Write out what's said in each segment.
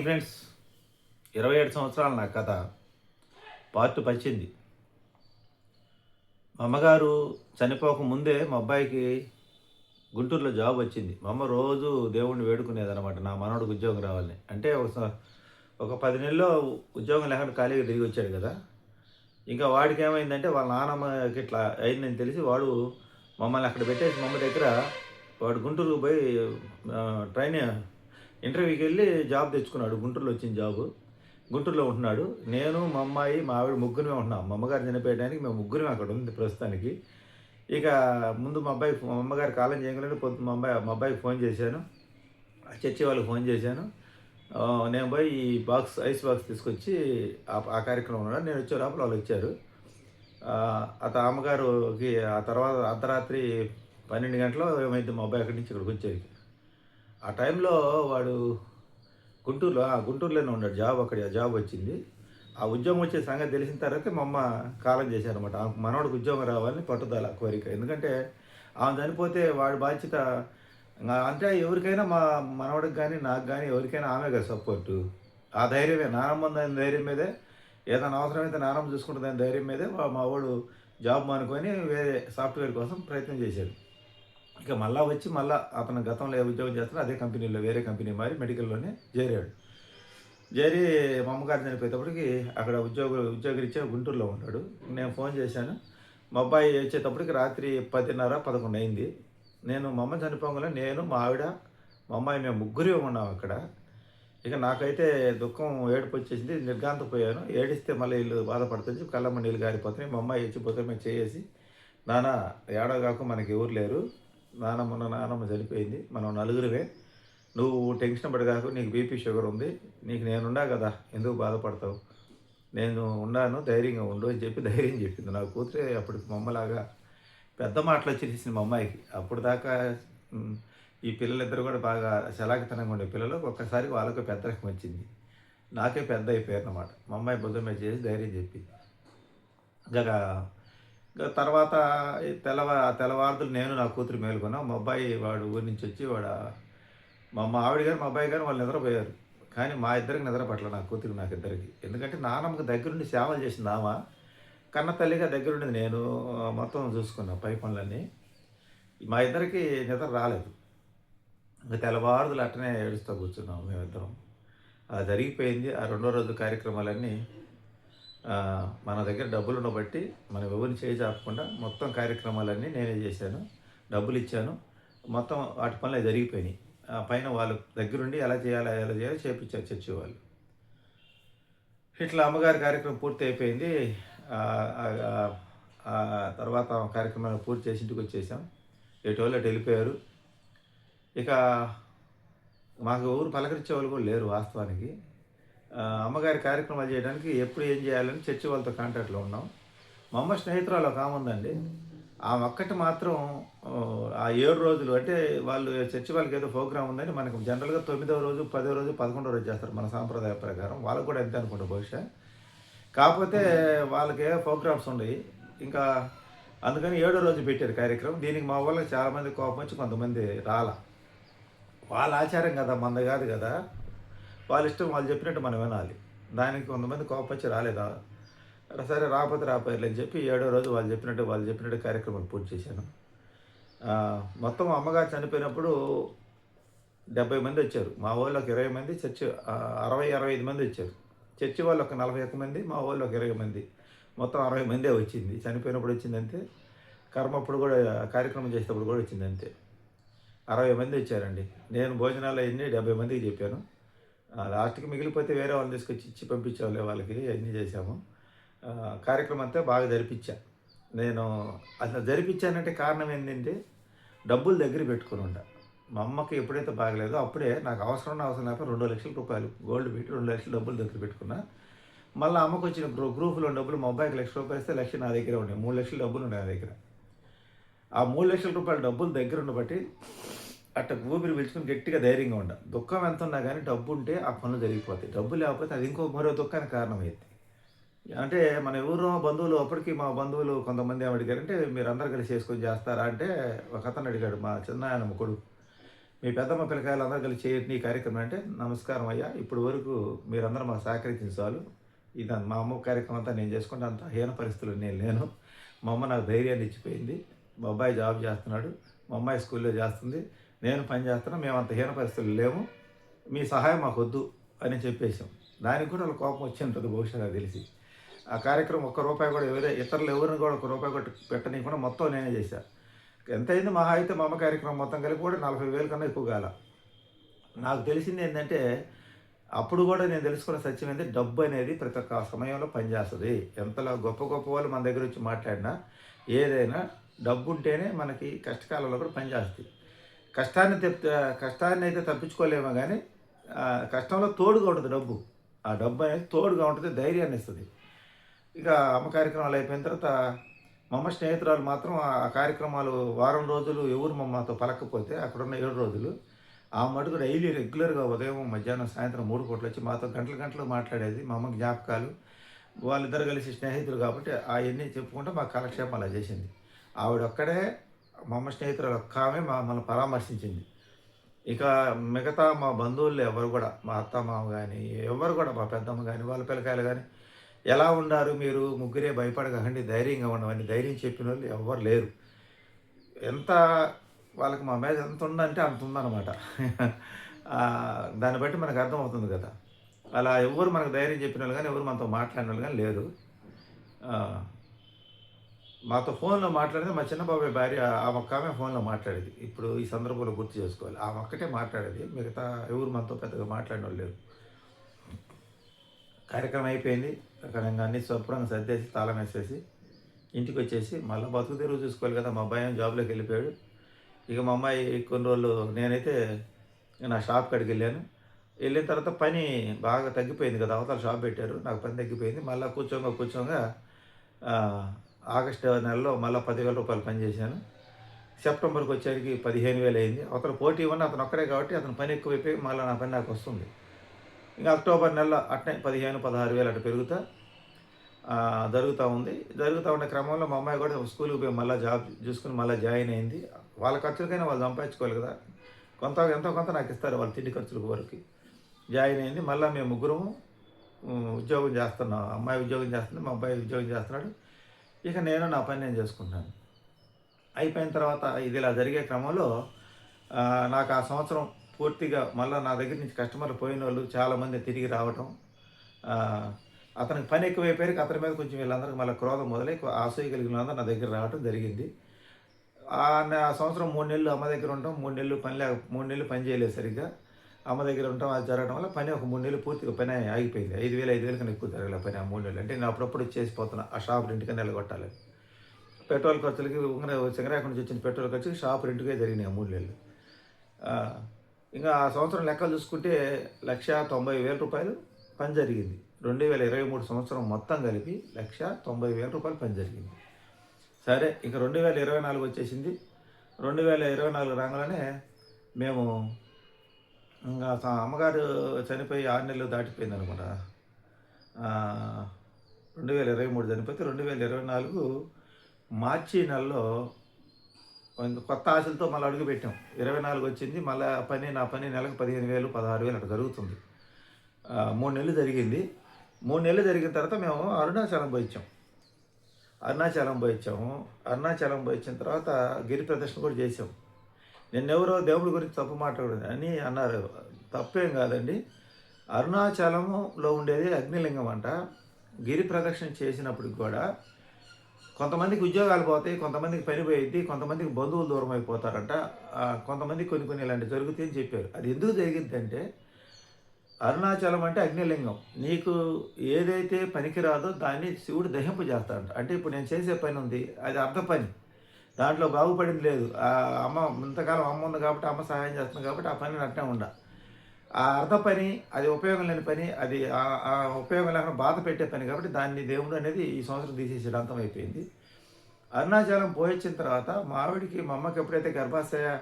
Friends ఇరవై ఏడు సంవత్సరాల నా కథ పార్ట్ పచ్చింది మా అమ్మగారు చనిపోక ముందే మా అబ్బాయికి గుంటూరులో జాబ్ వచ్చింది. మా అమ్మ రోజు దేవుణ్ణి వేడుకునేదనమాట నా మనవడికి ఉద్యోగం రావాలని. అంటే ఒక స- ఒక పది నెలల్లో ఉద్యోగం లేకుండా ఖాళీగా తిరిగి వచ్చాడు కదా. ఇంకా వాడికి ఏమైందంటే వాళ్ళ నాన్నమ్మకి ఇట్లా అయిందని తెలిసి వాడు మమ్మల్ని అక్కడ పెట్టేసి మమ్మ దగ్గర వాడు గుంటూరుకు పోయి ట్రైన్ ఇంటర్వ్యూకి వెళ్ళి జాబ్ తెచ్చుకున్నాడు. గుంటూరులో వచ్చిన జాబు. గుంటూరులో ఉంటున్నాడు. నేను మా అమ్మాయి మా ఆవిడ ముగ్గురమే ఉంటున్నాం. మా అమ్మగారు చనిపోయడానికి మేము ముగ్గురమే అక్కడ ఉంది ప్రస్తుతానికి. ఇక ముందు మా అబ్బాయి మా అమ్మగారు కాలం చేయగలని పొద్దు మా అబ్బాయి మా అబ్బాయికి ఫోన్ చేశాను. చర్చి వాళ్ళకి ఫోన్ చేశాను. నేను పోయి ఈ బాక్స్ ఐస్ బాక్స్ తీసుకొచ్చి ఆ- కార్యక్రమంలో కార్యక్రమం ఉన్నాడు. నేను వచ్చే లోపల వాళ్ళు వచ్చారు. అత అమ్మగారుకి ఆ తర్వాత అర్ధరాత్రి పన్నెండు గంటలో ఏమైంది మా అబ్బాయి అక్కడి నుంచి ఇక్కడికి వచ్చేది ఆ టైంలో వాడు గుంటూరులో ఆ గుంటూరులోనే ఉన్నాడు. జాబ్ అక్కడ జాబ్ వచ్చింది. ఆ ఉద్యోగం వచ్చే సంగతి తెలిసిన తర్వాత మా అమ్మ కాలం చేశారనమాట మనవాడికి ఉద్యోగం రావాలని పట్టుదల కోరిక. ఎందుకంటే ఆమె చనిపోతే వాడి బాధ్యత అంటే ఎవరికైనా మా మనవాడికి కానీ నాకు కానీ ఎవరికైనా ఆమె కదా సపోర్టు ఆ ధైర్యమే నానమ్మ ఉందని ధైర్యం మీదే ఏదైనా అవసరమైతే నానమ్మ చూసుకుంటుందని ధైర్యం మీదే వా- మా వాడు జాబ్ మానుకొని వేరే సాఫ్ట్వేర్ కోసం ప్రయత్నం చేశాడు. ఇక మళ్ళా వచ్చి మళ్ళా అతను గతంలో ఏ ఉద్యోగం చేస్తున్నాడు అదే కంపెనీలో వేరే కంపెనీ మారి మెడికల్లోనే చేరాడు. చేరి మా అమ్మగారు చనిపోయేటప్పటికి అక్కడ ఉద్యోగ ఉద్యోగరీత్యా గుంటూరులో ఉన్నాడు. నేను ఫోన్ చేశాను. మా అబ్బాయి వచ్చేటప్పటికి రాత్రి పదిన్నర పదకొండు అయింది. నేను మా అమ్మ చనిపోగానే నేను మా ఆవిడ మా అమ్మాయి మేము ముగ్గురే ఉన్నాం అక్కడ. ఇక నాకైతే దుఃఖం ఏడుపు వచ్చేసింది. నిర్గాంతపోయాను ఏడిస్తే మళ్ళీ వీళ్ళు బాధపడుతుంది. కళ్ళమ్మ నీళ్ళు గారిపోతున్నాయి. మా అమ్మాయి వచ్చిపోతే మేము చేసి నానా ఏడో కాక మనకి ఎవరు లేరు. నానమ్మ ఉన్న నానమ్మ చనిపోయింది. మనం నలుగురివే నువ్వు టెన్షన్ పడగాకు నీకు బీపీ షుగర్ ఉంది. నీకు నేనున్నా కదా ఎందుకు బాధపడతావు? నేను ఉన్నాను ధైర్యంగా ఉండు అని చెప్పి ధైర్యం చెప్పింది. నా కూతురే అప్పటికి మమ్మలాగా పెద్ద మాటలు వచ్చేసింది మా అమ్మాయికి. అప్పుడు దాకా ఈ పిల్లలిద్దరు కూడా బాగా చలాకితనంగా ఉండే పిల్లలు. ఒక్కసారి వాళ్ళకు పెద్ద రకం వచ్చింది. నాకే పెద్ద అయిపోయారు అన్నమాట మా అమ్మాయి భుజం చేసి ధైర్యం చెప్పింది. ఇంకా తర్వాత తెల్లవ తెల్లవా తెల్లవారుదులు నేను నా కూతురు మేలుకున్నాం. మా అబ్బాయి వాడు ఊరి నుంచి వచ్చి వాడు మా మా ఆవిడ గారు మా అబ్బాయి గారు వాళ్ళు నిద్రపోయారు. కానీ మా ఇద్దరికి నిద్ర పట్ల నా కూతురు నాకు ఇద్దరికి. ఎందుకంటే నానమ్మకి దగ్గరుండి సేవలు చేసింది ఆమె. కన్న తల్లిగా దగ్గరుండి నేను. మొత్తం చూసుకున్నా పై పనులన్నీ. మా ఇద్దరికి నిద్ర రాలేదు. ఇంకా తెల్లవారుదులు అట్టనే ఏడుస్తూ కూర్చున్నాం మేమిద్దరం. అది జరిగిపోయింది. ఆ రెండో రోజు కార్యక్రమాలన్నీ మన దగ్గర డబ్బులు ఉండబట్టి మనం ఎవరిని చేయజాపకుండా మొత్తం కార్యక్రమాలన్నీ నేనే చేశాను. డబ్బులు ఇచ్చాను. మొత్తం వాటి పనులు జరిగిపోయినాయి. ఆ పైన వాళ్ళు దగ్గరుండి ఎలా చేయాలి ఎలా చేయాలో చేపించారు చర్చి వాళ్ళు. ఇట్లా అమ్మగారి కార్యక్రమం పూర్తి అయిపోయింది. ఆ, తర్వాత కార్యక్రమాన్ని పూర్తి చేసి ఇంటికి వచ్చేసాం. ఎటు వాళ్ళు అటు వెళ్ళిపోయారు. ఇక మాకు ఊరు పలకరించే వాళ్ళు కూడా లేరు వాస్తవానికి. అమ్మగారి కార్యక్రమాలు చేయడానికి ఎప్పుడు ఏం చేయాలని చర్చి వాళ్ళతో కాంటాక్ట్లో ఉన్నాం. మా అమ్మ స్నేహితురాలు ఒక ఆమె ఉందండి. ఆమె ఒక్కటి మాత్రం ఆ, ఏడు రోజులు అంటే వాళ్ళు చర్చి వాళ్ళకి ఏదో ప్రోగ్రామ్ ఉందని మనకు జనరల్గా తొమ్మిదవ రోజు పదో రోజు పదకొండవ రోజు చేస్తారు మన సాంప్రదాయ ప్రకారం. వాళ్ళకు కూడా ఎంత అనుకుంటా బహుశా. కాకపోతే వాళ్ళకి ప్రోగ్రామ్స్ ఉన్నాయి. ఇంకా అందుకని ఏడో రోజు పెట్టారు కార్యక్రమం. దీనికి మా వాళ్ళకి చాలామంది కోపం వచ్చి కొంతమంది రాల. వాళ్ళ ఆచారం కదా మంద కాదు కదా. వాళ్ళ ఇష్టం వాళ్ళు చెప్పినట్టు మనం వినాలి. దానికి కొంతమంది కోపచ్చి రాలేదా? సరే రాకపోతే రాపోయారు అని చెప్పి ఏడో రోజు వాళ్ళు చెప్పినట్టు వాళ్ళు చెప్పినట్టు కార్యక్రమం పూర్తి చేశాను. మొత్తం అమ్మగారు చనిపోయినప్పుడు డెబ్బై మంది వచ్చారు. మా వాళ్ళు ఒక ఇరవై మంది చర్చి అరవై అరవై ఐదు మంది వచ్చారు. చర్చి వాళ్ళు ఒక నలభై ఒక్క మంది మా వాళ్ళు ఒక ఇరవై మంది. మొత్తం అరవై మందే వచ్చింది. చనిపోయినప్పుడు వచ్చిందంతే కర్మ అప్పుడు కూడా కార్యక్రమం చేసేటప్పుడు కూడా వచ్చింది అంతే. అరవై మంది వచ్చారండి. నేను భోజనాలు అన్నీ డెబ్బై మందికి చెప్పాను. లాస్ట్కి మిగిలిపోతే వేరే వాళ్ళని తీసుకొచ్చి ఇచ్చి పంపించేవాళ్ళే వాళ్ళకి అన్నీ చేశాము. కార్యక్రమం అంతా బాగా జరిపించా. నేను అసలు జరిపించానంటే కారణం ఏంటంటే డబ్బులు దగ్గర పెట్టుకుని ఉండ మా అమ్మకి ఎప్పుడైతే బాగలేదో అప్పుడే నాకు అవసరం ఉన్న అవసరం లేక రెండు లక్షల రూపాయలు గోల్డ్ పెట్టి రెండు లక్షల డబ్బులు దగ్గర పెట్టుకున్నా. మళ్ళీ అమ్మకు వచ్చిన గ్రూ గ్రూపులో డబ్బులు మా అబ్బాయికి లక్ష రూపాయలు ఇస్తే లక్ష నా దగ్గర ఉండే మూడు లక్షల డబ్బులు ఉన్నాయి నా దగ్గర. ఆ మూడు లక్షల రూపాయల డబ్బులు దగ్గర ఉండబట్టి అట్ట ఊపిరి పిలుచుకుని గట్టిగా ధైర్యంగా ఉండాలి దుఃఖం ఎంత ఉన్నా కానీ డబ్బు ఉంటే ఆ పనులు జరిగిపోతాయి. డబ్బు లేకపోతే అది ఇంకో మరో దుఃఖానికి కారణమైంది అంటే మన ఊరు బంధువులు అప్పటికి మా బంధువులు కొంతమంది ఏమి అడిగారంటే మీరు అందరు కలిసి చేసుకొని చేస్తారా అంటే ఒక అతను అడిగాడు మా చిన్నాయనమ్మ కొడుకు మీ పెద్దమ్మ పిల్లకాయలు అందరు కలిసి చేయండి ఈ కార్యక్రమం అంటే నమస్కారం అయ్యా ఇప్పుడు వరకు మీరందరూ మాకు సహకరించిన చాలు. ఇది మా అమ్మ కార్యక్రమం అంతా నేను చేసుకుంటే అంత హీన పరిస్థితులు నేను లేను. మా అమ్మ నాకు ధైర్యాన్ని ఇచ్చిపోయింది. మా అబ్బాయి జాబ్ చేస్తున్నాడు. మా అమ్మాయి స్కూల్లో చేస్తుంది. నేను పనిచేస్తున్నా మేము అంత హీన పరిస్థితులు లేము మీ సహాయం మాకు వద్దు అని చెప్పేశాం. దానికి కూడా వాళ్ళ కోపం వచ్చి ఉంటుంది బహుశా నాకు తెలిసి. ఆ కార్యక్రమం ఒక్క రూపాయి కూడా ఎవరే ఇతరులు ఎవరిని కూడా ఒక రూపాయి కూడా పెట్టనీయకుండా మొత్తం నేనే చేశాను ఎంత అయింది మహా అయితే మా అమ్మ కార్యక్రమం మొత్తం కలిపి కూడా నలభై వేల కన్నా ఎక్కువ కాల. నాకు తెలిసింది ఏంటంటే అప్పుడు కూడా నేను తెలుసుకున్న సత్యం ఏంటి డబ్బు అనేది ప్రతి ఒక్క సమయంలో పనిచేస్తుంది. ఎంతలా గొప్ప గొప్ప వాళ్ళు మన దగ్గర వచ్చి మాట్లాడినా ఏదైనా డబ్బు ఉంటేనే మనకి కష్టకాలంలో కూడా పనిచేస్తుంది. కష్టాన్ని తెప్ కష్టాన్ని అయితే తప్పించుకోలేమో కానీ కష్టంలో తోడుగా ఉంటుంది డబ్బు. ఆ డబ్బు అనేది తోడుగా ఉంటుంది ధైర్యాన్ని ఇస్తుంది. ఇక అమ్మ కార్యక్రమాలు అయిపోయిన తర్వాత మా స్నేహితురాలు మాత్రం ఆ కార్యక్రమాలు వారం రోజులు ఎవరు మమ్మతో పలకపోతే అక్కడున్న ఏడు రోజులు ఆ మటుకు డైలీ రెగ్యులర్గా ఉదయం మధ్యాహ్నం సాయంత్రం మూడు పూటలు వచ్చి మాతో గంటల గంటలు మాట్లాడేది మా అమ్మ జ్ఞాపకాలు. వాళ్ళిద్దరు కలిసి స్నేహితులు కాబట్టి అవన్నీ చెప్పుకుంటూ మా కాలక్షేపం అలా చేసింది. ఆవిడ ఒక్కడే మా స్నేహితురాలు ఒక్క ఆమె మమ్మల్ని పరామర్శించింది. ఇక మిగతా మా బంధువులు ఎవరు కూడా మా అత్త మామ కానీ ఎవరు కూడా మా పెద్దమ్మ కానీ వాళ్ళ పిల్లకాయలు కానీ ఎలా ఉన్నారు మీరు? ముగ్గురే భయపడకండి ధైర్యంగా ఉండమని ధైర్యం చెప్పిన వాళ్ళు ఎవ్వరు లేరు. ఎంత వాళ్ళకి మా మీద ఎంత ఉందంటే అంత ఉందన్నమాట. దాన్ని బట్టి మనకు అర్థమవుతుంది కదా. అలా ఎవరు మనకు ధైర్యం చెప్పిన వాళ్ళు కానీ ఎవరు మనతో మాట్లాడిన వాళ్ళు కానీ లేరు. మాతో ఫోన్లో మాట్లాడితే మా చిన్న బాబాయ్ భార్య ఆ ఒక్క ఆమె ఫోన్లో మాట్లాడేది. ఇప్పుడు ఈ సందర్భంలో గుర్తు చేసుకోవాలి. ఆ ఒక్కటే మాట్లాడేది. మిగతా ఎవరు మనతో పెద్దగా మాట్లాడిన లేరు. కార్యక్రమం అయిపోయింది. రకంగా అన్ని శుభ్రంగా సర్దేసి తాళం వేసేసి ఇంటికి వచ్చేసి మళ్ళీ బతుకు తెరువు చూసుకోవాలి కదా. మా అబ్బాయి జాబ్లోకి వెళ్ళిపోయాడు. ఇక మా అమ్మాయి కొన్ని రోజులు నేనైతే నా షాప్ కాడికి వెళ్ళాను. వెళ్ళిన తర్వాత పని బాగా తగ్గిపోయింది కదా. అవతల షాప్ పెట్టారు. నాకు పని తగ్గిపోయింది. మళ్ళీ కూర్చోగా కూర్చోగా ఆగస్టు నెలలో మళ్ళీ పదివేల రూపాయలు పనిచేశాను. సెప్టెంబర్కి వచ్చేసరికి పదిహేను వేలు అయింది. అతను పోటీ ఉన్న అతను ఒక్కడే కాబట్టి అతను పని ఎక్కువైపోయి మళ్ళీ నా పని నాకు వస్తుంది. ఇంకా అక్టోబర్ నెల అట్నే పదిహేను పదహారు వేలు అటు పెరుగుతా జరుగుతూ ఉంది. జరుగుతూ ఉండే క్రమంలో మా అమ్మాయి కూడా స్కూల్కి పోయి మళ్ళీ జాబ్ చూసుకుని మళ్ళీ జాయిన్ అయింది. వాళ్ళ ఖర్చులకైనా వాళ్ళు సంపాదించుకోవాలి కదా. కొంత ఎంతో కొంత నాకు ఇస్తారు వాళ్ళ తిండి ఖర్చులకు వరకు. జాయిన్ అయింది. మళ్ళీ మేము ముగ్గురము ఉద్యోగం చేస్తున్నాం. అమ్మాయి ఉద్యోగం చేస్తుంది మా అబ్బాయి ఉద్యోగం చేస్తున్నాడు. ఇక నేను నా పని నేను చేసుకుంటాను. అయిపోయిన తర్వాత ఇది ఇలా జరిగే క్రమంలో నాకు ఆ సంవత్సరం పూర్తిగా మళ్ళీ నా దగ్గర నుంచి కస్టమర్లు పోయిన వాళ్ళు చాలామంది తిరిగి రావటం అతనికి పని ఎక్కువైపోయాక అతని మీద కొంచెం వీళ్ళందరికీ మళ్ళీ క్రోధం మొదలై ఆశయ కలిగిన వాళ్ళందరూ నా దగ్గర రావటం జరిగింది. ఆ సంవత్సరం మూడు నెలలు అమ్మ దగ్గర ఉంటాం మూడు నెలలు పని లేక మూడు నెలలు పని చేయలేదు సరిగ్గా. అమ్మ దగ్గర ఉంటాం అది జరగడం వల్ల పని ఒక మూడు నెలలు పూర్తిగా పని ఆగిపోయింది. ఐదు వేలు ఐదు వేలు కన్నా ఎక్కువ జరగలే పని ఆ మూడు నెలలు. అంటే నేను అప్పుడప్పుడు చేసిపోతున్నా ఆ షాప్ రెంట్కి నిలగొట్టాలి. పెట్రోల్ ఖర్చులకి ఉంగర సింగరాక నుంచి వచ్చిన పెట్రోల్ ఖర్చుకి షాప్ రెంట్కే జరిగినాయి ఆ మూడు నెలలు. ఇంకా ఆ సంవత్సరం లెక్కలు చూసుకుంటే లక్ష తొంభై వేల రూపాయలు పని జరిగింది. రెండు వేల ఇరవై మూడు సంవత్సరం మొత్తం కలిపి లక్ష తొంభై వేల రూపాయలు పని జరిగింది. సరే ఇంకా రెండు వేల ఇరవై నాలుగు వచ్చేసింది. రెండు వేల ఇరవై నాలుగు రాగానే మేము ఇంకా అమ్మగారు చనిపోయి ఆరు నెలలు దాటిపోయింది అనమాట రెండు వేల ఇరవై మూడు చనిపోతే రెండు వేల ఇరవై నాలుగు మార్చి నెలలో కొత్త ఆశలతో మళ్ళీ అడుగు పెట్టాం. ఇరవై నాలుగు వచ్చింది మళ్ళీ పని నా పని నెలకు పదిహేను వేలు పదహారు వేలు అట్లా జరుగుతుంది. మూడు నెలలు జరిగింది. మూడు నెలలు జరిగిన తర్వాత మేము అరుణాచలం పోయించాం అరుణాచలం పోయించాము అరుణాచలం పోయించిన తర్వాత గిరి ప్రదర్శన కూడా చేసాం. నిన్నెవరో దేవుడి గురించి తప్పు మాట్లాడదు అని అన్నారు. తప్పేం కాదండి. అరుణాచలంలో ఉండేది అగ్నిలింగం అంట. గిరి ప్రదక్షిణ చేసినప్పటికి కూడా కొంతమందికి ఉద్యోగాలు పోతాయి కొంతమందికి పని పోయిద్ది కొంతమందికి బంధువులు దూరం అయిపోతారంట. కొంతమంది కొన్ని కొన్ని ఇలాంటి జరుగుతాయని చెప్పారు. అది ఎందుకు జరిగిందంటే అరుణాచలం అంటే అగ్నిలింగం. నీకు ఏదైతే పనికిరాదో దాన్ని శివుడు దహింపు చేస్తాడంట అంటే ఇప్పుడు నేను చేసే పని ఉంది అది అర్థ పని. దాంట్లో బాగుపడింది లేదు. ఆ అమ్మ ఇంతకాలం అమ్మ ఉంది కాబట్టి అమ్మ సహాయం చేస్తుంది కాబట్టి ఆ పని అట్నే ఉండ. ఆ అర్థ పని అది ఉపయోగం లేని పని అది ఆ- ఉపయోగం లేకుండా బాధ పెట్టే పని కాబట్టి దాన్ని దేవుడు అనేది ఈ సంవత్సరం తీసేసాడు అంతమైపోయింది అరుణాచలం పోయించిన తర్వాత మా ఆవిడికి మా అమ్మకి ఎప్పుడైతే గర్భాశయ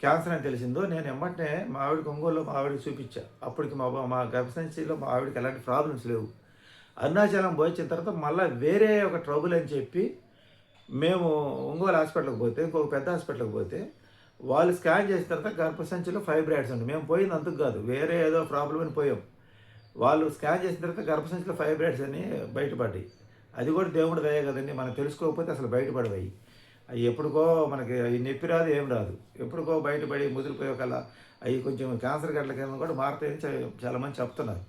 క్యాన్సర్ అని తెలిసిందో నేను ఎమ్మటనే మా ఆవిడకి ఒంగోలులో మా ఆవిడకి చూపించా. అప్పటికి మా మా గర్భసంచిలో మా ఆవిడకి ఎలాంటి ప్రాబ్లమ్స్ లేవు. అరుణాచలం పోయించిన తర్వాత మళ్ళీ వేరే ఒక ట్రబుల్ అని చెప్పి మేము ఒంగోలు హాస్పిటల్కి పోతే ఇంకొక పెద్ద హాస్పిటల్కి పోతే వాళ్ళు స్కాన్ చేసిన తర్వాత గర్భసంచిలో ఫైబ్రాయిడ్స్ ఉంది మేము పోయింది అందుకు కాదు. వేరే ఏదో ప్రాబ్లం అని పోయాం. వాళ్ళు స్కాన్ చేసిన తర్వాత గర్భసంచిలో ఫైబ్రాయిడ్స్ అని బయటపడ్డాయి. అది కూడా దేవుడు దయ కదండి. మనం తెలుసుకోకపోతే అసలు బయటపడవాయి అవి ఎప్పుడుకో మనకి అవి నొప్పి రాదు ఏం రాదు. ఎప్పుడుకో బయటపడి ముదిరిపోయే కల అవి కొంచెం క్యాన్సర్ గడ్డల కింద కూడా మారుతాయని చాలామంది చెప్తున్నారు.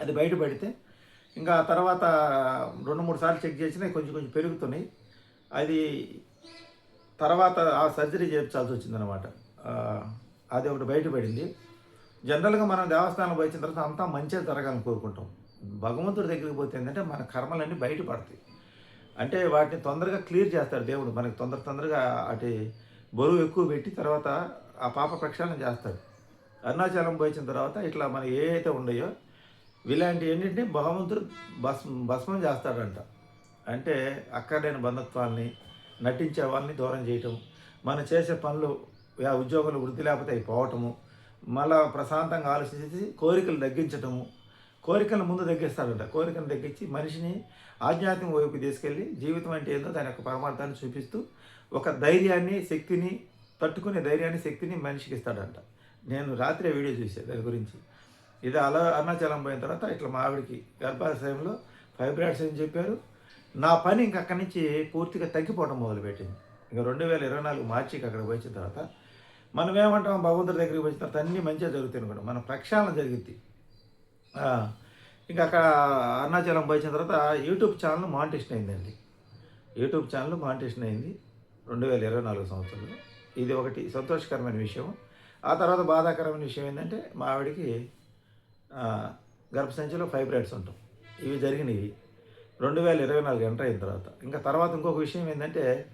అది బయటపడితే ఇంకా తర్వాత రెండు మూడు సార్లు చెక్ చేసినా కొంచెం కొంచెం పెరుగుతున్నాయి. అది తర్వాత ఆ సర్జరీ చేయించాల్సి వచ్చిందనమాట అది ఒకటి బయటపడింది. జనరల్గా మనం దేవస్థానం వచ్చిన తర్వాత అంతా మంచిగా జరగాలని కోరుకుంటాం. భగవంతుడి దగ్గరికి పోతే ఏంటంటే మన కర్మలన్నీ బయటపడతాయి. అంటే వాటిని తొందరగా క్లియర్ చేస్తాడు దేవుడు. మనకి తొందర తొందరగా అటు బరువు ఎక్కువ పెట్టి తర్వాత ఆ పాప ప్రక్షాళన చేస్తాడు. అరుణాచలం పోయిన తర్వాత ఇట్లా మనకి ఏ అయితే ఉన్నాయో ఇలాంటి ఏంటంటే భగవంతుడు భస్ భస్మం చేస్తాడంట. అంటే అక్కడైన బంధత్వాల్ని నటించే వాళ్ళని దూరం చేయటం మనం చేసే పనులు ఆ ఉద్యోగులు వృద్ధి లేకపోతే అయిపోవటము మళ్ళా ప్రశాంతంగా ఆలోచించి కోరికలు తగ్గించటము కోరికలను ముందు తగ్గిస్తాడంట. కోరికను తగ్గించి మనిషిని ఆధ్యాత్మిక వైపు తీసుకెళ్ళి జీవితం అంటే ఏందో దాని యొక్క పరమార్థాన్ని చూపిస్తూ ఒక ధైర్యాన్ని శక్తిని తట్టుకునే ధైర్యాన్ని శక్తిని మనిషికి ఇస్తాడంట. నేను రాత్రి వీడియో చూసాను దాని గురించి. ఇది అలా అరుణాచలం పోయిన తర్వాత ఇట్లా మా ఆవిడికి గర్భాశయంలో ఫైబ్రాయిడ్స్ అని చెప్పారు. నా పని ఇంక అక్కడి నుంచి పూర్తిగా తగ్గిపోవడం మొదలుపెట్టింది. ఇంకా రెండు వేల ఇరవై నాలుగు మార్చికి అక్కడ వచ్చిన తర్వాత మనం ఏమంటాం భగవంతుడి దగ్గరికి వచ్చిన తర్వాత అన్నీ మంచిగా జరుగుతాయి అనుకోండి మన ప్రక్షాళన జరిగింది ఇంకా అక్కడ అరుణాచలం పోయిన తర్వాత యూట్యూబ్ ఛానల్ మానిటేషన్ అయిందండి. యూట్యూబ్ ఛానల్ మానిటేషన్ అయింది రెండు వేల ఇరవై నాలుగు సంవత్సరంలో. ఇది ఒకటి సంతోషకరమైన విషయం. ఆ తర్వాత బాధాకరమైన విషయం ఏంటంటే మా ఆవిడకి ఆ, గర్భసంచిలో ఫైబ్రాయిడ్స్ ఉంటాం. ఇవి జరిగినవి. రెండు వేల ఇరవై నాలుగు ఎంటర్ అయిన తర్వాత. ఇంకా తర్వాత ఇంకొక విషయం ఏంటంటే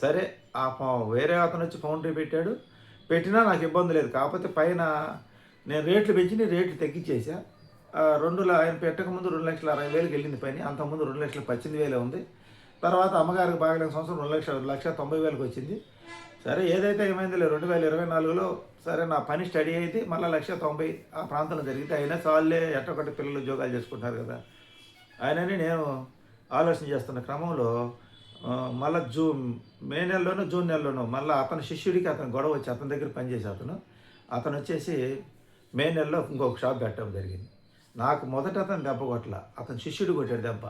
సరే ఆ ఫౌ- వేరే అతను వచ్చి ఫౌండరీ పెట్టాడు. పెట్టినా నాకు ఇబ్బంది లేదు. కాకపోతే పైన నేను రేట్లు పెంచి రేట్లు తగ్గించేసా. రెండు ఆయన పెట్టక ముందు రెండు లక్షల అరవై వేలకు వెళ్ళింది పని. అంతకుముందు రెండు లక్షల పద్దెనిమిది వేలే ఉంది. తర్వాత అమ్మగారికి బాగలేని సంవత్సరం రెండు లక్షల రెండు తొంభై వేలకు వచ్చింది. సరే ఏదైతే ఏమైందిలే రెండు వేల ఇరవై నాలుగులో సరే నా పని స్టడీ అయితే మళ్ళీ లక్ష తొంభై ఆ ప్రాంతంలో జరిగితే అయినా చాలే ఎట్టొకటి పిల్లలు ఉద్యోగాలు చేసుకుంటున్నారు కదా. ఆయనని నేను ఆలోచన చేస్తున్న క్రమంలో మళ్ళీ మళ్ళా జూన్ మే నెలలోనో జూన్ నెలలోనో మళ్ళీ అతని శిష్యుడికి అతను గొడవ వచ్చి అతని దగ్గర పనిచేసే అతను అతను వచ్చేసి మే నెలలో ఇంకొక షాప్ పెట్టడం జరిగింది. నాకు మొదట అతను దెబ్బ కొట్టల అతను శిష్యుడు కొట్టాడు దెబ్బ.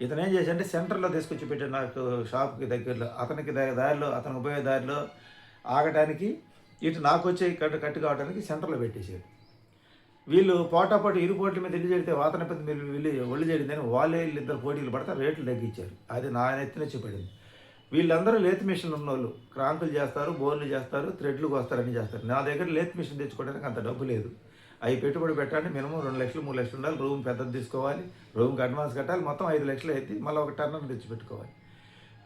ఇతను ఏం చేశాడంటే సెంటర్లో తీసుకొచ్చి పెట్టాడు నాకు షాప్కి దగ్గరలో అతనికి దారిలో అతనికి పోయే దారిలో ఆగటానికి ఇటు నాకు వచ్చే కట్టు కట్టు కావడానికి సెంటర్లో పెట్టేసాడు వీళ్ళు పోటాపోటీ ఇరు పోటీల మీద ఇల్లు చేడితే వాతన పెద్ద మీరు వీళ్ళు ఒళ్ళు చేడిందని వాళ్ళే వీళ్ళిద్దరు పోటీలు పడితే రేట్లు తగ్గించారు. అది నా నెత్తిన పడింది వీళ్ళందరూ లేత్ మిషన్ ఉన్నోళ్ళు. క్రాంకులు చేస్తారు బోర్లు చేస్తారు థ్రెడ్లు కోస్తారు అన్ని చేస్తారు. నా దగ్గర లేత్ మిషన్ తెచ్చుకోవడానికి అంత డబ్బు లేదు. అవి పెట్టుబడి పెట్టాలంటే మినిమం రెండు లక్షలు మూడు లక్షలు ఉండాలి. రూమ్ పెద్దది తీసుకోవాలి రూమ్కి అడ్వాన్స్ కట్టాలి. మొత్తం ఐదు లక్షలు అయితే మళ్ళీ ఒక టర్నర్ తెచ్చిపెట్టుకోవాలి.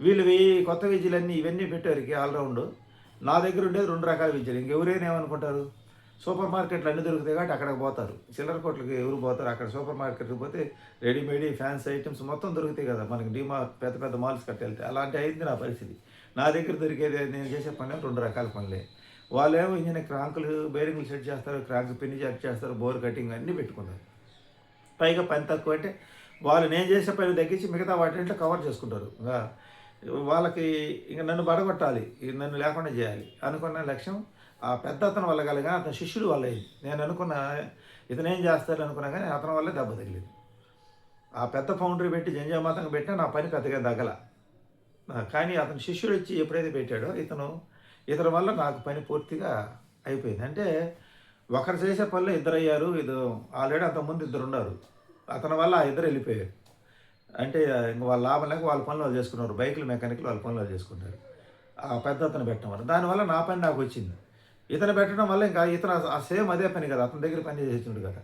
వీళ్ళు ఈ కొత్త విద్యలన్నీ ఇవన్నీ పెట్టారు ఆల్రౌండ్ నా దగ్గర ఉండేది రెండు రకాల విద్యలు. ఇంకెవరైనా ఏమనుకుంటారు? సూపర్ మార్కెట్లు అన్నీ దొరుకుతాయి కాబట్టి అక్కడికి పోతారు. చిల్లర కోట్లకి ఎవరు పోతారు? అక్కడ సూపర్ మార్కెట్కి పోతే రెడీమేడ్ ఫ్యాన్సీ ఐటమ్స్ మొత్తం దొరుకుతాయి కదా. మనకి డిమా పెద్ద పెద్ద మాల్స్ కట్టెళ్తే అలాంటి అయింది నా పరిస్థితి. నా దగ్గర దొరికేది నేను చేసే పని రెండు రకాల పనులే. వాళ్ళేమో ఇంజిన్ క్రాంకులు బేరింగ్లు సెట్ చేస్తారు క్రాంక్ పిన్ని సెట్ చేస్తారు బోర్ కటింగ్ అన్నీ పెట్టుకున్నారు పైగా పని తక్కువ అంటే వాళ్ళు నేను చేసే పని తగ్గించి మిగతా వాటింట్లో కవర్ చేసుకుంటారు. ఇంకా వాళ్ళకి ఇంక నన్ను పడగొట్టాలి ఇక నన్ను లేకుండా చేయాలి అనుకున్న లక్ష్యం ఆ పెద్ద అతని వల్ల కలిగా అతని శిష్యుడు వల్ల నేను అనుకున్న ఇతను ఏం చేస్తాడు అనుకున్నా కానీ అతని వల్లే దెబ్బ తగిలింది. ఆ పెద్ద ఫౌండరీ పెట్టి జంజామాతంగా పెట్టినా నా పని పెద్దగా తగల. కానీ అతని శిష్యుడు వచ్చి ఎప్పుడైతే పెట్టాడో ఇతను ఇతని వల్ల నాకు పని పూర్తిగా అయిపోయింది. అంటే ఒకరు చేసే పనులు ఇద్దరు అయ్యారు ఇది ఆల్రెడీ అంతకుముందు ఇద్దరు ఉన్నారు. అతని వల్ల ఆ ఇద్దరు వెళ్ళిపోయారు. అంటే ఇంక వాళ్ళ లాభం లేక వాళ్ళ పనులు వాళ్ళు చేసుకున్నారు. బైకులు మెకానిక్లు వాళ్ళ పనులు వాళ్ళు చేసుకుంటారు ఆ పెద్ద అతను పెట్టడం వల్ల. దానివల్ల నా పని నాకు వచ్చింది. ఇతను పెట్టడం వల్ల ఇంకా ఇతను ఆ సేమ్ అదే పని కదా అతని దగ్గర పని చేసేసిండు కదా.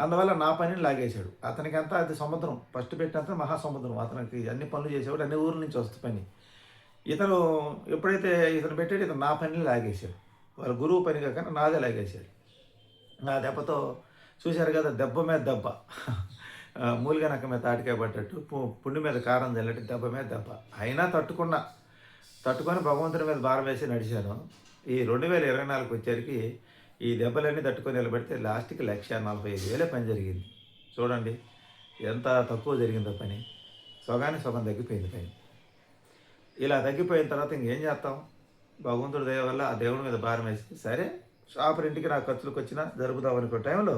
అందువల్ల నా పనిని లాగేశాడు. అతనికి అంతా అది సముద్రం. ఫస్ట్ పెట్టినంత మహాసముద్రం అతనికి అన్ని పనులు చేసేవాడు అన్ని ఊర్ల నుంచి వస్తు పని. ఇతను ఎప్పుడైతే ఇతను పెట్టాడు ఇతను నా పనిని లాగేశాడు. వాళ్ళ గురువు పని కాకుండా నాదే లాగేశాడు. నా దెబ్బతో చూశారు కదా దెబ్బ మీద దెబ్బ. మూలిగనక మీద తాటికాయ పడ్డట్టు పు- పుండి మీద కారం చల్లట్టు దెబ్బ మీద దెబ్బ. అయినా తట్టుకున్నా. తట్టుకొని భగవంతుని మీద భారం వేసి నడిచాను. ఈ రెండు వేల ఇరవై నాలుగు వచ్చేసరికి ఈ దెబ్బలన్నీ తట్టుకొని నిలబెడితే లాస్ట్కి లక్ష నలభై ఐదు వేలే పని జరిగింది. చూడండి ఎంత తక్కువ జరిగిందో పని. సగానికి సగం తగ్గిపోయింది పని. ఇలా తగ్గిపోయిన తర్వాత ఇంకేం చేస్తాం? భగవంతుడి దయ వల్ల ఆ దేవుడి మీద భారం వేసి సరే షాప్ ఇంటికి నా ఖర్చులకు వచ్చినా జరుపుదాం అనుకున్న టైంలో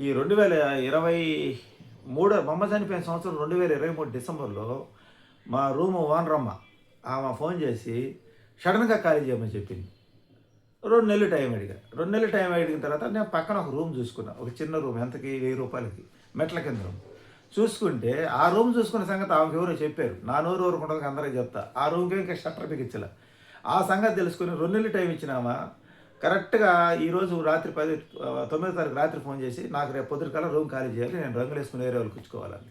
ఈ రెండు వేల ఇరవై మూడు బొమ్మ చనిపోయిన సంవత్సరం రెండు వేల ఇరవై మూడు డిసెంబర్లో మా రూమ్ ఓనరమ్మ ఆమె ఫోన్ చేసి సడన్గా ఖాళీ చేయమని చెప్పింది. రెండు నెలలు టైం అడిగా. రెండు నెలలు టైం అడిగిన తర్వాత నేను పక్కన ఒక రూమ్ చూసుకున్నా. ఒక చిన్న రూమ్. ఎంతకి? వెయ్యి రూపాయలకి. మెట్ల కింద రూమ్. చూసుకుంటే ఆ రూమ్ చూసుకున్న సంగతి ఆమెకి ఎవరో చెప్పారు. నా నోరు ఊరుకుంటుంది అందరికీ చెప్తా. ఆ రూమ్కి ఇంకా షట్టర్ బిగించలే ఆ సంగతి తెలుసుకుని రెండు నెలలు టైం ఇచ్చినామా. కరెక్ట్గా ఈరోజు రాత్రి పది తొమ్మిదో తారీఖు రాత్రి ఫోన్ చేసి నాకు రేపు పొద్దుకల్లా రూమ్ ఖాళీ చేయాలి. నేను రంగులు వేసుకుని వేరే వాళ్ళకి కూర్చుకోవాలని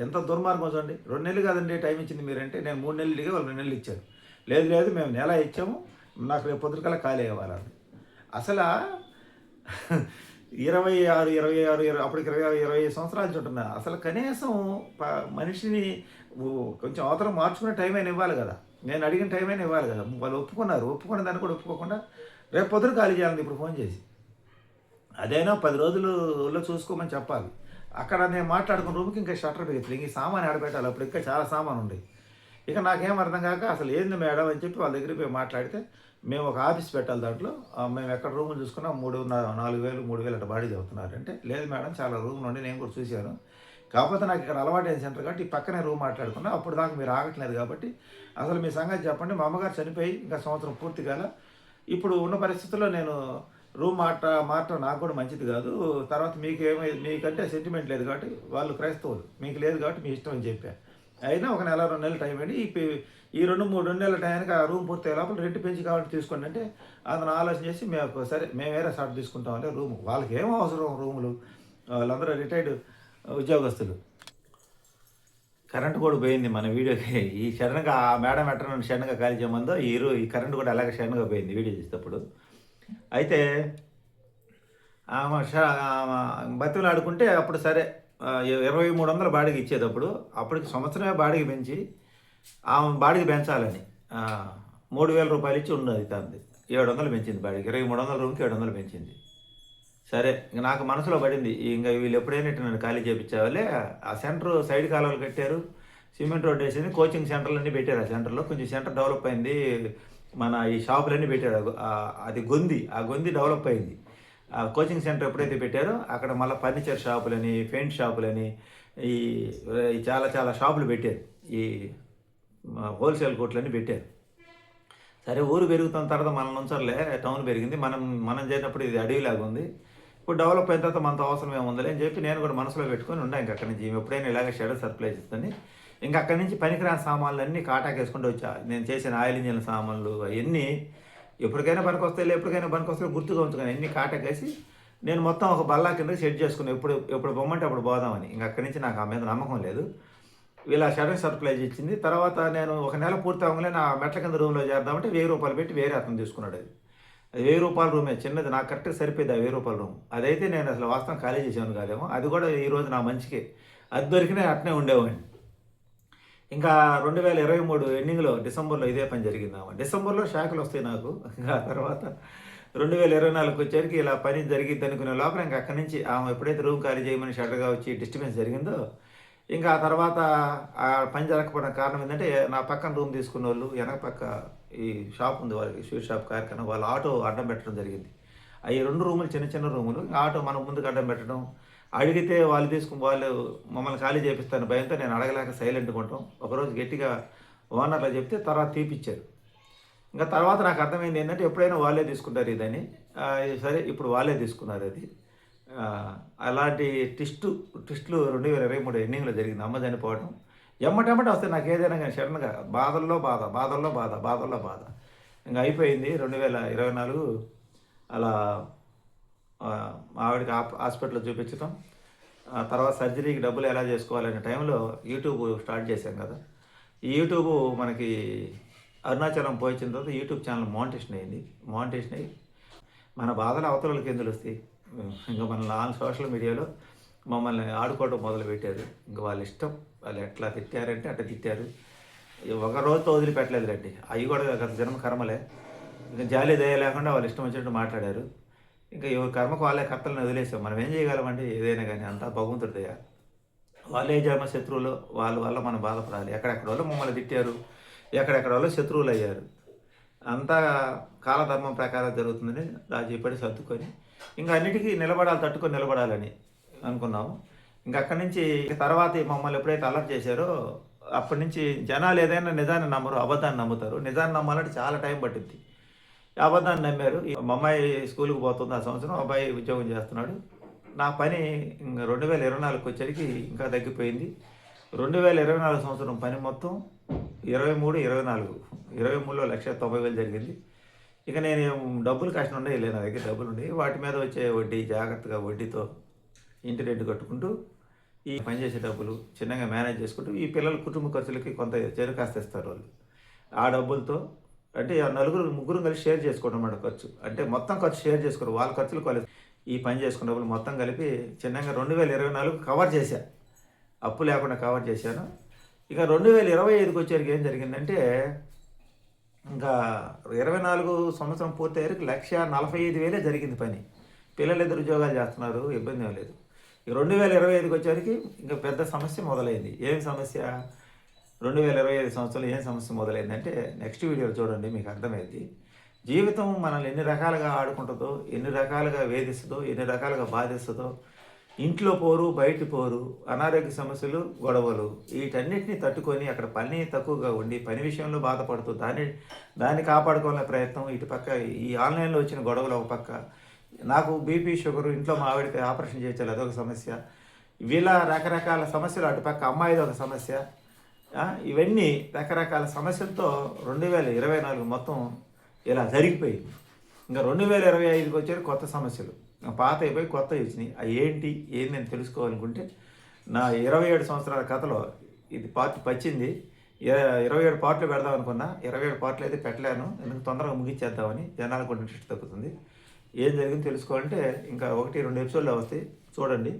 ఎంత దుర్మార్గం చూడండి. రెండు నెలలు కాదండి టైం ఇచ్చింది మీరంటే. నేను మూడు నెలలు ఇడిగా వాళ్ళు రెండు నెలలు ఇచ్చాను. లేదు లేదు మేము నెల ఇచ్చాము. నాకు రేపు పొద్దుకల్లా ఖాళీ అవ్వాలని అసలు ఇరవై ఆరు ఇరవై ఆరు ఇరవై అప్పటికి ఇరవై ఆరు ఇరవై సంవత్సరాల నుంచి ఉంటున్నా. అసలు కనీసం మనిషిని కొంచెం అవతరం మార్చుకునే టైం అయినా ఇవ్వాలి కదా. నేను అడిగిన టైం అయినా ఇవ్వాలి కదా. వాళ్ళు ఒప్పుకున్నారు. ఒప్పుకున్న దాన్ని కూడా ఒప్పుకోకుండా రేపు పొద్దున ఖాళీ చేయాలని ఇప్పుడు ఫోన్ చేసి. అదైనా పది రోజులలో చూసుకోమని చెప్పాలి. అక్కడ నేను మాట్లాడుకున్న రూమ్కి ఇంకా షట్టర్ పెట్టింది ఇంక ఈ సామాన్ ఆడబెట్టాలి. అప్పుడు ఇంకా చాలా సామాన్ ఉంది ఇక నాకేం అర్థం కాక అసలు ఏంది మేడం అని చెప్పి వాళ్ళ దగ్గరికి పోయి మాట్లాడితే మేము ఒక ఆఫీస్ పెట్టాలి దాంట్లో. మేము ఎక్కడ రూములు చూసుకున్నా మూడు నాలుగు వేలు మూడు వేలు అట్లా బాడీ చెబుతున్నారు లేదు మేడం చాలా రూమ్లు ఉండి నేను కూడా చూశాను. కాకపోతే నాకు ఇక్కడ అలవాటైన సెంటర్ కాబట్టి ఈ పక్కనే రూమ్ మాట్లాడుకున్నా. అప్పుడు దాకా మీరు ఆగట్లేదు కాబట్టి అసలు మీ సంగతి చెప్పండి. మా అమ్మగారు చనిపోయి ఇంకా సంవత్సరం పూర్తి కాల. ఇప్పుడు ఉన్న పరిస్థితుల్లో నేను రూమ్ మాట మాట నాకు కూడా మంచిది కాదు. తర్వాత మీకు ఏమై మీకంటే సెంటిమెంట్ లేదు కాబట్టి వాళ్ళు క్రైస్తవులు. మీకు లేదు కాబట్టి మీ ఇష్టం అని చెప్పాను అయినా ఒక నెల రెండు నెలలు టైం అండి ఈ ఈ రెండు మూడు రెండు నెలల టైంకి ఆ రూమ్ పూర్తి లోపల రెంట్ పెంచి కాబట్టి తీసుకోండి అంటే అతను ఆలోచన చేసి మేము సరే మేము వేరే తీసుకుంటాం తీసుకుంటామంటే రూమ్ వాళ్ళకి ఏం అవసరం రూములు? వాళ్ళందరూ రిటైర్డ్ ఉద్యోగస్తులు. కరెంట్ కూడా పోయింది మన వీడియోకి ఈ సడన్గా ఆ మేడం ఎట్ట నన్ను ఖాళీ చేయమందో ఈ రూ ఈ కరెంట్ కూడా అలాగే సడన్గా పోయింది వీడియో చేసేటప్పుడు. అయితే ఆమె ష- ఆమె బతులు ఆడుకుంటే అప్పుడు సరే ఇరవై మూడు వందల బాడిగ ఇచ్చేటప్పుడు అప్పటికి సంవత్సరమే బాడిగ పెంచి ఆమె బాడికి పెంచాలని. మూడు వేల రూపాయలు ఇచ్చి ఉన్నది తనది. ఏడు వందలు పెంచింది బాడికి. ఇరవై మూడు వందల రూమ్కి ఏడు వందలు పెంచింది. సరే ఇంక నాకు మనసులో పడింది ఇంకా వీళ్ళు ఎప్పుడైనా నన్ను ఖాళీ చేయించావాలి ఆ సెంటర్ సైడ్ కాలువలు కట్టారు. సిమెంట్ రోడ్ వేసింది. కోచింగ్ సెంటర్లన్నీ పెట్టారు ఆ సెంటర్లో. కొంచెం సెంటర్ డెవలప్ అయింది. మన ఈ షాపులన్నీ పెట్టారు. అది గొంది. ఆ గొంది డెవలప్ అయింది. ఆ కోచింగ్ సెంటర్ ఎప్పుడైతే పెట్టారో అక్కడ మళ్ళీ ఫర్నిచర్ షాపులని పెయింట్ షాపులని ఈ చాలా చాలా షాపులు పెట్టారు. ఈ హోల్సేల్ కోట్లన్నీ పెట్టారు. సరే ఊరు పెరుగుతున్న తర్వాత మనం నుంచర్లే టౌన్ పెరిగింది. మనం మనం చేసినప్పుడు ఇది అడవిలాగా ఉంది. ఇప్పుడు డెవలప్ అయిన తర్వాత మనతో అవసరం ఏముందిలే అని చెప్పి నేను కూడా మనసులో పెట్టుకొని ఉండా ఇంక అక్కడి నుంచి ఎప్పుడైనా ఇలాగ షెడర్ సప్లై చేస్తుంది ఇంకా అక్కడి నుంచి పనికిరాని సామాన్లు అన్నీ కాటాకి వేసుకుంటూ వచ్చా. నేను చేసిన ఆయిల్ ఇంజిన్ సామాన్లు అవన్నీ ఎప్పటికైనా పనికి వస్తాయి ఎప్పటికైనా పనికి వస్తాయి గుర్తుగా ఉంచుకొని అన్ని కాటాకేసి నేను మొత్తం ఒక బల్లా కింద సెట్ చేసుకుని ఎప్పుడు ఎప్పుడు బొమ్మంటే అప్పుడు పోదామని. ఇంకా అక్కడి నుంచి నాకు ఆ మీద నమ్మకం లేదు. ఇలా షడన్ సర్ప్రైజ్ ఇచ్చింది తర్వాత నేను ఒక నెల పూర్తి అవ్వగానే నా మెట్ల కింద రూమ్లో చేద్దామంటే వెయ్యి రూపాయలు పెట్టి వేరే అతను తీసుకున్నాడు అది. అది వెయ్యి రూపాయల రూమే చిన్నది నాకు కరెక్ట్గా సరిపోయింది ఆ వెయ్యి రూపాయల రూమ్. అదైతే నేను అసలు వాస్తవం ఖాళీ చేసాను కాదేమో. అది కూడా ఈరోజు నా మంచికి. అది దొరికినా అట్నే ఉండేవాడిని. ఇంకా రెండు వేల ఇరవై మూడు ఎండింగ్లో డిసెంబర్లో ఇదే పని జరిగింది అమ్మ డిసెంబర్లో షాకులు వస్తాయి నాకు. ఇంకా తర్వాత రెండు వేల ఇరవై నాలుగుకి వచ్చేసరికి ఇలా పని జరిగింది అనుకునే లోపల ఇంకా అక్కడి నుంచి ఆమె ఎప్పుడైతే రూమ్ ఖాళీ చేయమని షటర్గా వచ్చి డిస్టర్బెన్స్ జరిగిందో ఇంకా ఆ తర్వాత ఆ పని జరగకపోవడం కారణం ఏంటంటే నా పక్కన రూమ్ తీసుకున్న వాళ్ళు వెనక పక్క ఈ షాప్ ఉంది వాళ్ళకి స్వీట్ షాప్ కార్యక్రమం వాళ్ళ ఆటో అడ్డం పెట్టడం జరిగింది. అవి రెండు రూములు చిన్న చిన్న రూములు ఇంకా ఆటో మనం ముందుకు అడ్డం పెట్టడం. అడిగితే వాళ్ళు తీసుకుని వాళ్ళు మమ్మల్ని ఖాళీ చేపిస్తాను భయంతో నేను అడగలేక సైలెంట్గా ఉంటాం. ఒకరోజు గట్టిగా ఓనర్లో చెప్తే తర్వాత తీపిచ్చారు. ఇంకా తర్వాత నాకు అర్థమైంది ఏంటంటే ఎప్పుడైనా వాళ్ళే తీసుకుంటారు ఇదని. సరే ఇప్పుడు వాళ్ళే తీసుకున్నారు అది. అలాంటి టెస్టు టెస్టులు రెండు వేల ఇరవై మూడు ఎన్నింగ్లో జరిగింది అమ్మ చనిపోవడం ఎమ్మటెమ్మట వస్తే నాకు ఏదైనా కానీ సడన్గా బాధల్లో బాధ బాధల్లో బాధ బాధల్లో బాధ. ఇంకా అయిపోయింది రెండు వేల ఇరవై నాలుగు అలా ఆ, ఆవిడకి హాస్పిటల్లో చూపించడం ఆ తర్వాత సర్జరీకి డబ్బులు ఎలా చేసుకోవాలనే టైంలో యూట్యూబ్ స్టార్ట్ చేశాం కదా. ఈ యూట్యూబ్ మనకి అరుణాచలం పోయించిన తర్వాత యూట్యూబ్ ఛానల్ మౌంటేషన్ అయింది. మౌంటేషన్ అయ్యి మన బాధలు అవతలకి ఎందులు వస్తాయి? ఇంకా మన ఆన్ సోషల్ మీడియాలో మమ్మల్ని ఆడుకోవడం మొదలు పెట్టారు ఇంకా వాళ్ళ ఇష్టం వాళ్ళు ఎట్లా తిట్టారంటే అట్లా తిట్టారు. ఒక రోజుతో వదిలిపెట్టలేదు రండి. అవి కూడా గత జన్మ కర్మలే. ఇంకా జాలి దయ లేకుండా వాళ్ళు ఇష్టం వచ్చినట్టు మాట్లాడారు. ఇంకా ఎవరి కర్మకు వాళ్ళే కర్తలను వదిలేసాం మనం ఏం చేయగలమండి? ఏదైనా కానీ అంతా భగవంతుడి దయ. వాళ్ళే జన్మ శత్రువులు. వాళ్ళ వల్ల మనం బాధపడాలి. ఎక్కడెక్కడ వాళ్ళు మమ్మల్ని తిట్టారు. ఎక్కడెక్కడ వాళ్ళు శత్రువులు అయ్యారు అంతా కాలధర్మం ప్రకారం జరుగుతుందని రాజీపడి సర్దుకొని ఇంకా అన్నిటికీ నిలబడాలి తట్టుకొని నిలబడాలని అనుకున్నాము. ఇంకా అక్కడి నుంచి తర్వాత మమ్మల్ని ఎప్పుడైతే అలర్ట్ చేశారో అప్పటి నుంచి జనాలు ఏదైనా నిజాన్ని నమ్మరు అబద్ధాన్ని నమ్ముతారు. నిజాన్ని నమ్మాలంటే చాలా టైం పట్టింది అబద్ధాన్ని నమ్మారు. మా అమ్మాయి స్కూల్కి పోతుంది ఆ సంవత్సరం అబ్బాయి ఉద్యోగం చేస్తున్నాడు. నా పని ఇంకా రెండు వేల ఇరవై నాలుగుకి వచ్చేసరికి ఇంకా తగ్గిపోయింది. రెండు వేల ఇరవై నాలుగు సంవత్సరం పని మొత్తం ఇరవై మూడు ఇరవై నాలుగు. ఇరవై మూడులో లక్ష తొంభై వేలు జరిగింది. ఇక నేను డబ్బులు కష్టం ఉండే లేదు నా దగ్గర డబ్బులు ఉండే. వాటి మీద వచ్చే వడ్డీ జాగ్రత్తగా వడ్డీతో ఇంటి రెంట్ కట్టుకుంటూ ఈ పని చేసే డబ్బులు చిన్నగా మేనేజ్ చేసుకుంటూ ఈ పిల్లల కుటుంబ ఖర్చులకి కొంత చేరు కాస్త ఇస్తారు వాళ్ళు. ఆ డబ్బులతో అంటే నలుగురు ముగ్గురు కలిసి షేర్ చేసుకోవడం అన్నమాట ఖర్చు. అంటే మొత్తం ఖర్చు షేర్ చేసుకోరు వాళ్ళ ఖర్చులు వాళ్ళు ఈ పని చేసుకున్న డబ్బులు మొత్తం కలిపి చిన్నగా రెండు వేల ఇరవై నాలుగు కవర్ చేశా. అప్పు లేకుండా కవర్ చేశాను. ఇక రెండు వేల ఇరవై ఐదుకి వచ్చేసరికి ఏం జరిగిందంటే ఇంకా ఇరవై నాలుగు సంవత్సరం పూర్తయ్యేసరికి లక్ష నలభై ఐదు వేలే జరిగింది పని. పిల్లలు ఇద్దరు ఉద్యోగాలు చేస్తున్నారు ఇబ్బంది ఏం లేదు. ఈ రెండు వేల ఇరవై ఐదుకి వచ్చేసరికి ఇంకా పెద్ద సమస్య మొదలైంది. ఏం సమస్య? రెండు వేల ఇరవై ఐదు సంవత్సరంలో ఏం సమస్య మొదలైందంటే నెక్స్ట్ వీడియోలో చూడండి మీకు అర్థమైంది జీవితం మనల్ని ఎన్ని రకాలుగా ఆడుకుంటుందో ఎన్ని రకాలుగా వేధిస్తుందో ఎన్ని రకాలుగా బాధిస్తుందో ఇంట్లో పోరు బయట పోరు అనారోగ్య సమస్యలు గొడవలు వీటన్నిటిని తట్టుకొని అక్కడ పని తక్కువగా ఉండి పని విషయంలో బాధపడుతూ దాన్ని దాన్ని కాపాడుకోవాలనే ప్రయత్నం ఇటు పక్క ఈ ఆన్లైన్లో వచ్చిన గొడవలు ఒక పక్క. నాకు బీపీ షుగర్ ఇంట్లో మా ఆవిడకి ఆపరేషన్ చేయించాలి అదొక సమస్య. వీళ్ళ రకరకాల సమస్యలు అటు పక్క అమ్మాయిది ఒక సమస్య. ఇవన్నీ రకరకాల సమస్యలతో రెండు వేల ఇరవై నాలుగు మొత్తం ఇలా జరిగిపోయింది. ఇంకా రెండు వేల ఇరవై ఐదుకి వచ్చారు కొత్త సమస్యలు. పాత అయిపోయి కొత్త వచ్చినాయి. అవి ఏంటి ఏంది నేను తెలుసుకోవాలనుకుంటే నా ఇరవై ఏడు సంవత్సరాల కథలో ఇది పార్ట్ పచ్చింది. ఇరవై ఏడు పార్ట్లు పెడదాం అనుకున్నా. ఇరవై ఏడు పార్ట్లు అయితే పెట్టలేను. ఎందుకు తొందరగా ముగించేద్దామని జనాలకు కూడా ఇంట్రెస్ట్ తగ్గుతుంది. ఏం జరిగింది తెలుసుకోవాలంటే ఇంకా ఒకటి రెండు ఎపిసోడ్లు వస్తాయి. చూడండి.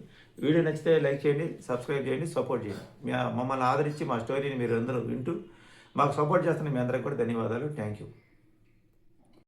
వీడియో నచ్చితే లైక్ చేయండి సబ్స్క్రైబ్ చేయండి సపోర్ట్ చేయండి. మమ్మల్ని ఆదరించి మా స్టోరీని మీరు అందరూ వింటూ మాకు సపోర్ట్ చేస్తున్న మీ అందరికి కూడా ధన్యవాదాలు. Thank you.